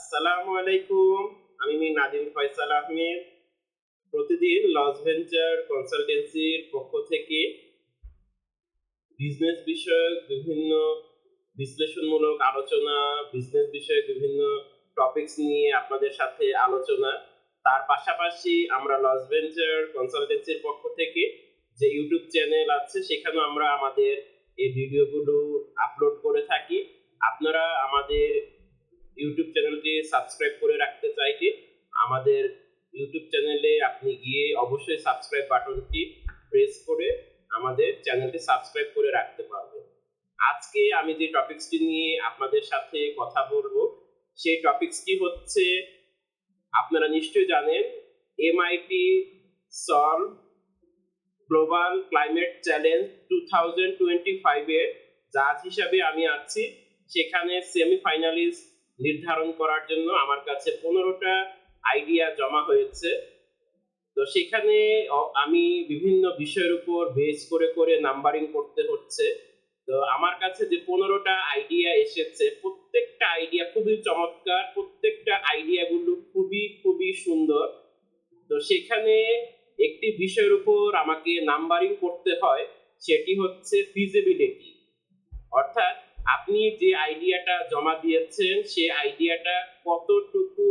আসসালামু আলাইকুম। আমি মির নাদিম ফয়সাল আহমেদ। প্রতিদিন লস ভেঞ্চার কনসালটেন্সির পক্ষ থেকে বিজনেস বিষয়ক বিভিন্ন বিশ্লেষণমূলক আলোচনা, বিজনেস বিষয়ক বিভিন্ন টপিকস নিয়ে আপনাদের সাথে আলোচনা। তার পাশাপাশি আমরা লস ভেঞ্চার কনসালটেন্সির পক্ষ থেকে যে ইউটিউব চ্যানেল আছে, সেখানেও আমরা আমাদের এই ভিডিওগুলো আপলোড করে থাকি। আপনারা আমাদের ইউটিউব চ্যানেলটি সাবস্ক্রাইব করে রাখতে চাইছি আমাদের ইউটিউব চ্যানেলে আপনি গিয়ে অবশ্যই সাবস্ক্রাইব বাটনটি প্রেস করে আমাদের চ্যানেলটি সাবস্ক্রাইব করে রাখতে পারবেন। আজকে আমি যে টপিকসটি নিয়ে আপনাদের সাথে কথা বলব, সেই টপিকসটি হচ্ছে, আপনারা নিশ্চয়ই জানেন MIT solve global climate challenge two thousand twenty ফাইভের জাজ হিসাবে আমি আছি। সেখানে সেমিফাইনালিস্ট নির্ধারণ করার জন্য আমার কাছে পনেরোটা আইডিয়া জমা হয়েছে। তো সেখানে আমি বিভিন্ন বিষয়ের উপর বেস করে করে নাম্বারিং করতে হচ্ছে। তো আমার কাছে যে পনেরোটা আইডিয়া এসেছে, প্রত্যেকটা আইডিয়া খুবই চমৎকার, প্রত্যেকটা আইডিয়াগুলো খুবই খুবই সুন্দর। তো সেখানে একটি বিষয়ের উপর আমাকে নাম্বারিং করতে হয়, সেটি হচ্ছে ফিজিবিলিটি অর্থাৎ আপনি যে আইডিয়াটা জমা দিয়েছেন, সে আইডিয়াটা কতটুকু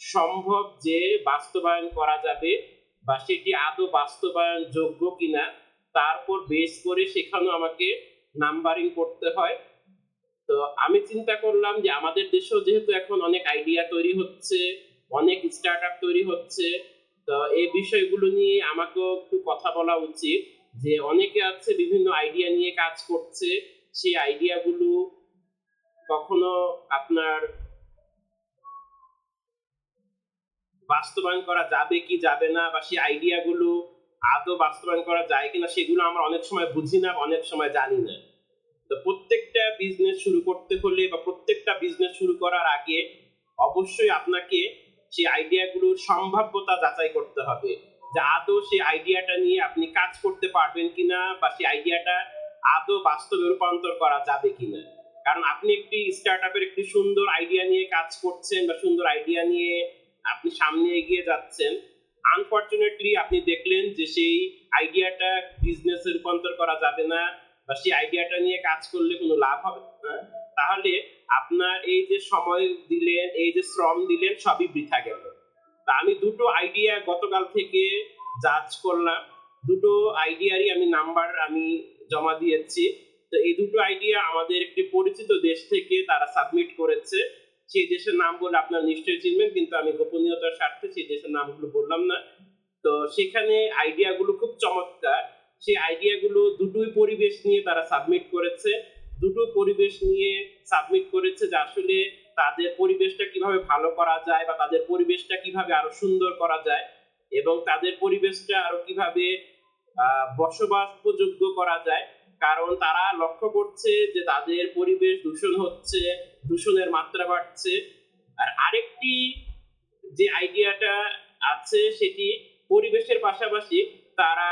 সম্ভব যে বাস্তবায়ন করা যাবে বা সেটি আদৌ বাস্তবায়ন যোগ্য কিনা, তার উপর বেস করে সেখানেও আমাকে নাম্বারিং করতে হয়। তো আমি চিন্তা করলাম যে আমাদের দেশেও যেহেতু এখন অনেক আইডিয়া তৈরি হচ্ছে, অনেক স্টার্ট আপ তৈরি হচ্ছে, তো এই বিষয়গুলো নিয়ে আমাকেও একটু কথা বলা উচিত যে অনেকে আছে বিভিন্ন আইডিয়া নিয়ে কাজ করছে সেই আইডিয়াগুলো কখনো আপনার বাস্তবায়ন করা যাবে কি যাবে না বা সেই আইডিয়াগুলো আদৌ বাস্তবায়ন করা যায় কিনা সেগুলো আমরা অনেক সময় বুঝি না, অনেক সময় জানি না। তো প্রত্যেকটা বিজনেস শুরু করতে হলে বা প্রত্যেকটা বিজনেস শুরু করার আগে অবশ্যই আপনাকে সেই আইডিয়াগুলোর সম্ভাব্যতা যাচাই করতে হবে। যে আদৌ সেই আইডিয়াটা নিয়ে আপনি কাজ করতে পারবেন কিনা বা সেই আইডিয়াটা আদৌ বাস্তবে রূপান্তর করা যাবে কিনা? কারণ আপনি একটি স্টার্ট আপের একটি সুন্দর আইডিয়া নিয়ে কাজ করছেন বা সুন্দর আইডিয়া নিয়ে আপনি সামনে এগিয়ে যাচ্ছেন আনফর্চুনেটলি আপনি দেখলেন যে সেই আইডিয়াটা বিজনেসে রূপান্তর করা যাবে না বা সেই আইডিয়াটা নিয়ে কাজ করলে কোনো লাভ হবে না। তাহলে আপনার এই যে সময় দিলেন, এই যে শ্রম দিলেন, সবই বৃথা গেল। তা আমি দুটো আইডিয়া গতকাল থেকে জাজ করলাম। দুটো আইডিয়ারই আমি নাম্বার আমি জমা দিয়েছি। তো এই দুটো আইডিয়া আমাদের একটি পরিচিত দেশ থেকে তারা সাবমিট করেছে। সেই দেশের নাম বলে আপনারা নিশ্চয়ই চিনবেন, কিন্তু আমি গোপনীয়তার স্বার্থে সেই দেশের নামগুলো বললাম না। তো সেখানে আইডিয়াগুলো খুব চমৎকার। সেই আইডিয়াগুলো দুটোই পরিবেশ নিয়ে তারা সাবমিট করেছে। দুটো পরিবেশ নিয়ে সাবমিট করেছে যে আসলে তাদের পরিবেশটা কীভাবে ভালো করা যায় বা তাদের পরিবেশটা কীভাবে আরও সুন্দর করা যায় এবং তাদের পরিবেশটা আরও কীভাবে আহ, বসবাস উপযোগ্য করা যায়। কারণ তারা লক্ষ্য করছে যে তাদের পরিবেশ দূষণ হচ্ছে দূষণের মাত্রা বাড়ছে। আর আরেকটি যে আইডিয়াটা আছে সেটি পরিবেশের পাশাপাশি তারা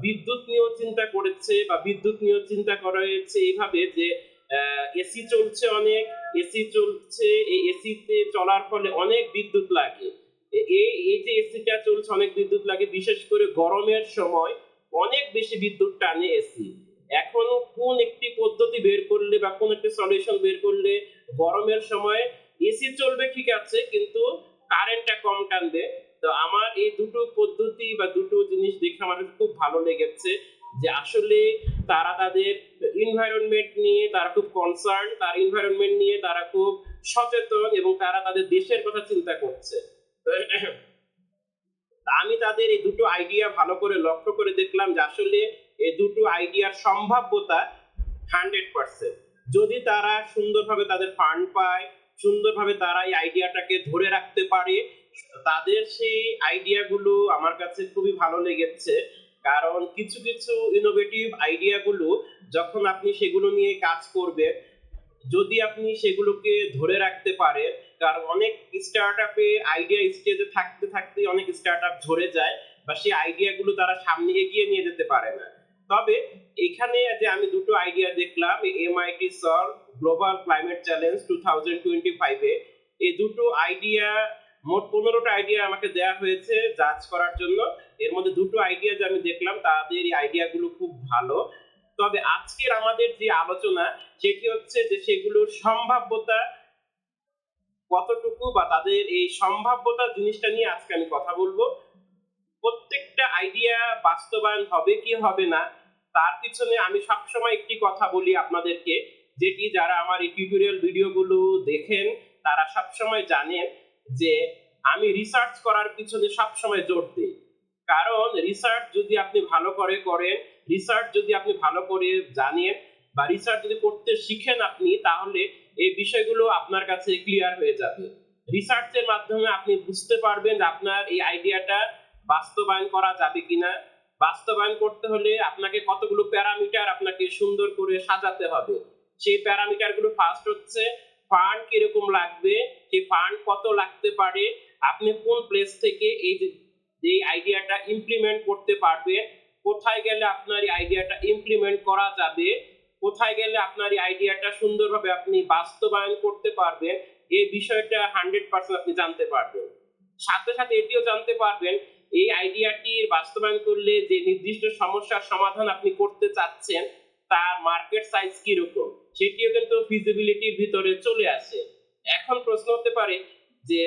বিদ্যুৎ নিয়েও চিন্তা করেছে বা বিদ্যুৎ নিয়েও চিন্তা করা হয়েছে এইভাবে যে এসি চলছে অনেক এসি চলছে এই এসিতে চলার ফলে অনেক বিদ্যুৎ লাগে। এই এই যে এসিটা চলছে অনেক বিদ্যুৎ লাগে বিশেষ করে গরমের সময় অনেক বেশি বিদ্যুৎ টানে এসি এখন কোন একটি পদ্ধতি বের করলে বা কোন একটি সলিউশন বের করলে গরমের সময় এসি চলবে ঠিক আছে, কিন্তু কারেন্টটা কম টানবে। তো আমার এই দুটো পদ্ধতি বা দুটো জিনিস দেখে আমার খুব ভালো লেগেছে যে আসলে তারা তাদের এনভায়রনমেন্ট নিয়ে তারা খুব কনসার্ন তার এনভায়রনমেন্ট নিয়ে তারা খুব সচেতন এবং তারা তাদের দেশের কথা চিন্তা করছে। তাদের এই দুটো আইডিয়া ভালো করে লক্ষ্য করে দেখলাম যে আসলে এই দুটো আইডিয়ার সম্ভাব্যতা হান্ড্রেড পার্সেন্ট যদি তারা সুন্দরভাবে তাদের ফান্ড পায়, সুন্দরভাবে তারা এই আইডিয়াটাকে ধরে রাখতে পারে, তাদের সেই আইডিয়াগুলো আমার কাছে খুবই ভালো লেগেছে। কারণ কিছু কিছু ইনোভেটিভ আইডিয়াগুলো যখন আপনি সেগুলো নিয়ে কাজ করবেন যদি আপনি সেগুলোকে ধরে রাখতে পারেন, কারণ অনেক স্টার্ট আপে আইডিয়া স্টেজে থাকতে থাকতে অনেক স্টার্ট আপ ঝরে যায় বা সেই আইডিয়াগুলো তারা সামনে এগিয়ে নিয়ে যেতে পারে না। তবে এখানে যে আমি দুটো আইডিয়া দেখলাম MIT solve global climate challenge two thousand twenty ফাইভে এই দুটো আইডিয়া মোট পনেরোটা আইডিয়া আমাকে দেয়া হয়েছে জাজ করার জন্য। এর মধ্যে দুটো আইডিয়া যে আমি দেখলাম, তাদের এই আইডিয়াগুলো খুব ভালো। তবে আজকের আমাদের যে আলোচনা, সেটি হচ্ছে যে সেগুলোর সম্ভাব্যতা কতটুকু বা তাদের এই সম্ভাব্যতা জিনিসটা নিয়ে আজকে আমি কথা বলব। প্রত্যেকটা আইডিয়া বাস্তবায়ন হবে কি হবে না, তার পিছনে আমি সবসময় একটি কথা বলি আপনাদেরকে, যেটি যারা আমার এই টিউটোরিয়াল ভিডিওগুলো দেখেন, তারা সবসময় জানেন যে আমি রিসার্চ করার পিছনে সবসময় জোর দিই। কারণ রিসার্চ যদি আপনি ভালো করে করেন রিসার্চ যদি আপনি ভালো করে জানেন বা রিসার্চ যদি করতে শিখেন আপনি, তাহলে এই বিষয়গুলো আপনার কাছে ক্লিয়ার হয়ে যাবে। রিসার্চের মাধ্যমে আপনি বুঝতে পারবেন আপনার এই আইডিয়াটা বাস্তবায়ন করা যাবে কিনা। বাস্তবায়ন করতে হলে আপনাকে কতগুলো প্যারামিটার আপনাকে সুন্দর করে সাজাতে হবে। সেই প্যারামিটারগুলো ফার্স্ট হচ্ছে ফান্ড কীরকম লাগবে, সেই ফান্ড কত লাগতে পারে, আপনি কোন প্লেস থেকে এই যে যে আইডিয়াটা ইমপ্লিমেন্ট করতে পারবেন কোথায় গেলে আপনার এই আইডিয়াটা ইমপ্লিমেন্ট করা যাবে? কোথায় গেলে আপনার এই আইডিয়াটা সুন্দরভাবে আপনি বাস্তবায়ন করতে পারবেন? এই বিষয়টা হান্ড্রেড পার্সেন্ট আপনি জানতে পারবেন। সাথে সাথে এটিও জানতে পারবেন, এই আইডিয়াটির বাস্তবায়ন করলে যে নির্দিষ্ট সমস্যার সমাধান আপনি করতে চাচ্ছেন, তার মার্কেট সাইজ কীরকম? সেটিও কিন্তু ফিজিবিলিটির ভিতরে চলে আসে। এখন প্রশ্ন হতে পারে যে,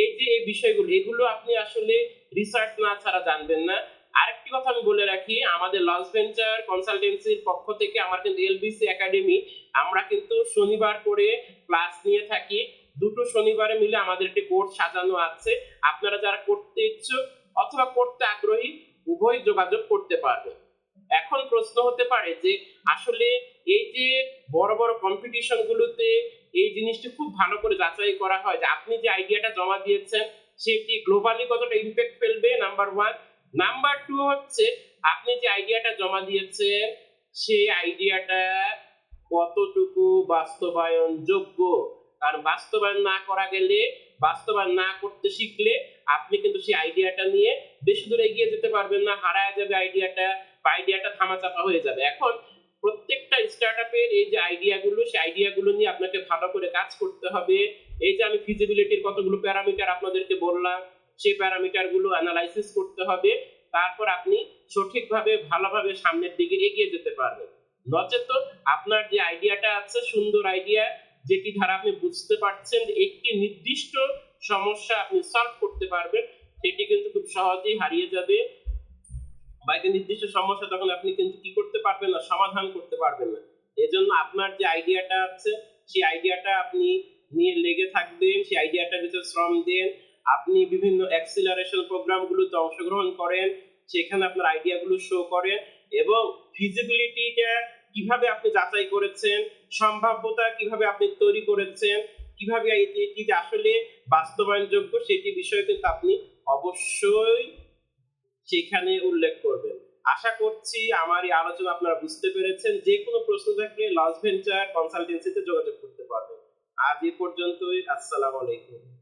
এই যে এই বিষয়গুলো, এগুলো আপনি আসলে রিসার্চ না ছাড়া জানবেন না। আরেকটি কথা আমি বলে রাখি, আমাদের লস ভেঞ্চার কনসালটেন্সির পক্ষ থেকে আমার কিন্তু এলবিসি একাডেমি আমরা কিন্তু শনিবার করে ক্লাস নিয়ে থাকি। দুটো শনিবারে মিলে আমাদের একটি কোর্স সাজানো আছে। আপনারা যারা করতে ইচ্ছুক অথবা করতে আগ্রহী উভয় যোগাযোগ করতে পারবে এখন প্রশ্ন হতে পারে যে, আসলে এই যে বড় বড় কম্পিটিশন গুলোতে এই জিনিসটি খুব ভালো করে যাচাই করা হয়, যে আপনি যে আইডিয়াটা জমা দিয়েছেন, সেটি গ্লোবালি কতটা ইম্প্যাক্ট ফেলবে নাম্বার ওয়ান নাম্বার টু হচ্ছে, আপনি যে আইডিয়াটা জমা দিয়েছেন, সেই আইডিয়াটা কতটুকু বাস্তবায়ন যোগ্য কারণ বাস্তবায়ন না করা গেলে, বাস্তবায়ন না করতে শিখলে আপনি কিন্তু সেই আইডিয়াটা নিয়ে বেশি দূরে এগিয়ে যেতে পারবেন না, হারায় যাবে আইডিয়াটা বা আইডিয়াটা থামাচাপা হয়ে যাবে। এখন প্রত্যেকটা স্টার্টআপের এই যে আইডিয়াগুলো সেই আইডিয়াগুলো নিয়ে আপনাকে ভালো করে কাজ করতে হবে। এই যে আমি ফিজিবিলিটির কতগুলো প্যারামিটার আপনাদেরকে বললাম সেই প্যারামিটারগুলো অ্যানালাইসিস করতে হবে, তারপর আপনি সঠিকভাবে, ভালোভাবে সামনের দিকে এগিয়ে যেতে পারবেন। নচেত আপনার যে আইডিয়াটা আছে, সুন্দর আইডিয়া যেটি দ্বারা আপনি বুঝতে পারছেন একটি নির্দিষ্ট সমস্যা আপনি সলভ করতে পারবেন, সেটি কিন্তু খুব সহজেই হারিয়ে যাবে। বা একটি নির্দিষ্ট সমস্যা তখন আপনি কিন্তু কি করতে পারবেন না, সমাধান করতে পারবেন না। এজন্য আপনার যে আইডিয়াটা আছে, সেই আইডিয়াটা আপনি নিয়ে লেগে থাকবেন, সেই আইডিয়াটার ভিতরে শ্রম দেন। আপনি বিভিন্ন অ্যাক্সিলারেশন প্রোগ্রামগুলোতে অংশগ্রহণ করেন, সেখানে আপনার আইডিয়াগুলো শো করেন এবং ফিজিবিলিটিটা কীভাবে আপনি যাচাই করেছেন, সম্ভাব্যতা কীভাবে আপনি তৈরি করেছেন, কীভাবে এটি যে আসলে বাস্তবায়নযোগ্য সেটি বিষয়ে কিন্তু আপনি অবশ্যই সেখানে উল্লেখ করবেন। আশা করছি আমার এই আলোচনা আপনারা বুঝতে পেরেছেন, যে কোনো প্রশ্ন থাকলে লস ভেঞ্চার কনসালটেন্সিতে যোগাযোগ করতে পারবেন। আজ এ পর্যন্তই, আসসালামু আলাইকুম।